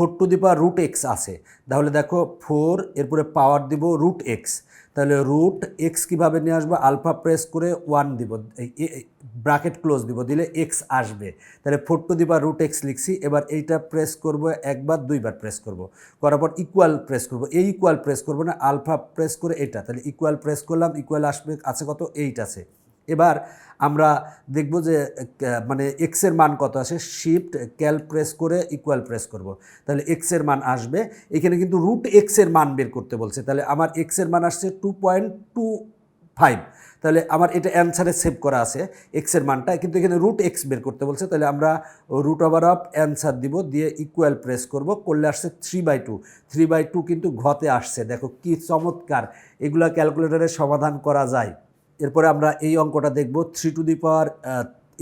Four to the power root x আছে। তাহলে দেখো ফোর, এরপরে পাওয়ার দিব রুট এক্স। তাহলে রুট এক্স কীভাবে নিয়ে আসব? আলফা প্রেস করে ওয়ান দিব ব্রাকেট ক্লোজ দিব, দিলে এক্স আসবে। তাহলে four to the power root x লিখছি, এবার এইটা প্রেস করব, একবার, দুইবার প্রেস করব। করার পর ইকুয়াল প্রেস করব। এই ইকুয়াল প্রেস করব না, আলফা প্রেস করে এটা। তাহলে ইকুয়াল প্রেস করলাম ইকুয়াল আসবে, আছে কত? এইট আছে। এবার আমরা দেখব যে মানে এক্সের মান কত আসে? শিফট ক্যাল প্রেস করে ইকুয়াল প্রেস করব। তাহলে এক্সের মান আসবে। এখানে কিন্তু রুট এক্সের মান বের করতে বলছে। তাহলে আমার এক্সের মান আসছে টু পয়েন্ট টু ফাইভ তাহলে আমার এটা অ্যান্সারে সেভ করা আছে এক্সের মানটা। কিন্তু এখানে রুট এক্স বের করতে বলছে। তাহলে আমরা রুট ওভার অফ অ্যান্সার দিব, দিয়ে ইকুয়াল প্রেস করব। করলে আসছে three by two three by two কিন্তু ঘতে আসছে। দেখো কি চমৎকার। এগুলা ক্যালকুলেটরে সমাধান করা যায়। এরপরে আমরা এই অঙ্কটা দেখব। Three to the power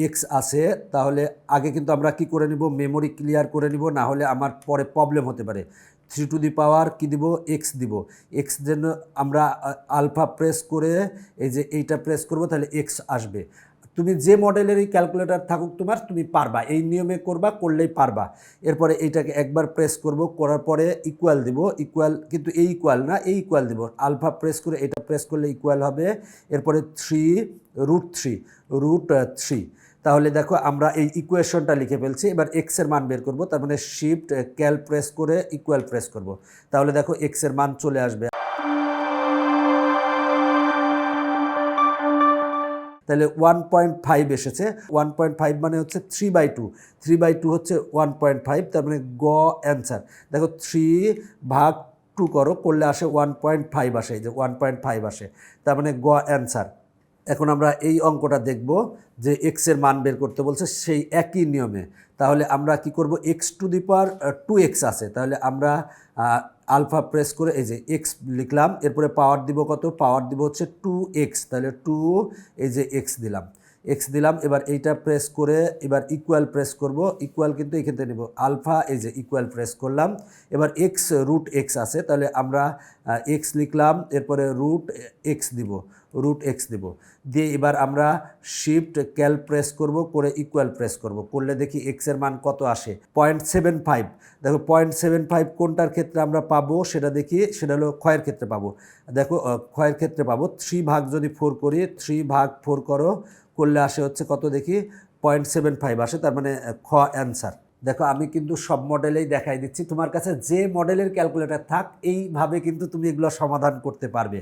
x আছে। তাহলে আগে কিন্তু আমরা কি করে নিব? মেমোরি ক্লিয়ার করে নিব। না হলে আমার পরে প্রবলেম হতে পারে। থ্রি টু দি পাওয়ার কী দিব? এক্স দিব। এক্স জন্য আমরা আলফা প্রেস করে এই যে এইটা প্রেস করব, তাহলে এক্স আসবে। তুমি যে মডেলেরই ক্যালকুলেটর থাকুক তোমার, তুমি পারবা। এই নিয়মে করবা, করলেই পারবা। এরপরে এইটাকে একবার প্রেস করব, করার পরে ইকুয়াল দিব ইকুয়াল কিন্তু এই ইকুয়াল না, এই ইকুয়াল দিব। আলফা প্রেস করে এটা প্রেস করলে ইকুয়াল হবে, এরপরে three root three root three তাহলে দেখো আমরা এই ইকুয়েশনটা লিখে ফেলছি, এবার এক্সের মান বের করব, তার মানে শিফট ক্যাল প্রেস করে ইকুয়াল প্রেস করব। তাহলে দেখো এক্সের মান চলে আসবে। তাহলে ওয়ান পয়েন্ট ফাইভ এসেছে। ওয়ান পয়েন্ট ফাইভ মানে হচ্ছে three by two three by two হচ্ছে ওয়ান পয়েন্ট ফাইভ তার মানে গ অ্যান্সার দেখো থ্রি ভাগ টু করো, করলে আসে ওয়ান পয়েন্ট ফাইভ আসে, এই যে ওয়ান পয়েন্ট ফাইভ আসে। তার মানে গ অ্যান্সার এখন আমরা এই অঙ্কটা দেখব যে এক্সের মান বের করতে বলছে সেই একই নিয়মে। তাহলে আমরা কি করব? X to the power two x আছে। তাহলে আমরা আলফা প্রেস করে এই যে এক্স লিখলাম। এরপরে পাওয়ার দিব কত? পাওয়ার দিব হচ্ছে টু এক্স তাহলে টু এই যে এক্স দিলাম। এক্স দিলাম, এবার এইটা প্রেস করে এবার ইকুয়াল প্রেস করব। ইকুয়াল কিন্তু থেকে নেব। আলফা এই যে ইকুয়াল প্রেস করলাম। এবার এক্স রুট এক্স আছে, তাহলে আমরা এক্স লিখলাম, এরপরে রুট এক্স দিব। রুট এক্স দিব। দিয়ে এবার আমরা শিফট ক্যাল প্রেস করব, করে ইকুয়াল প্রেস করব। করলে দেখি এক্সের মান কত আসে? পয়েন্ট সেভেন ফাইভ দেখো পয়েন্ট সেভেন ফাইভ কোনটার ক্ষেত্রে আমরা পাবো, সেটা দেখি, সেটা হলো ক্ষয়ের ক্ষেত্রে পাবো। দেখো ক্ষয়ের ক্ষেত্রে পাবো। থ্রি ভাগ যদি ফোর করি থ্রি ভাগ ফোর করো করলে আসে হচ্ছে কত দেখি? পয়েন্ট সেভেন ফাইভ আসে, তার মানে খ অ্যান্সার দেখো, আমি কিন্তু সব মডেলেই দেখাই দিচ্ছি। তোমার কাছে যে মডেলের ক্যালকুলেটার থাক, এইভাবে কিন্তু তুমি এগুলো সমাধান করতে পারবে।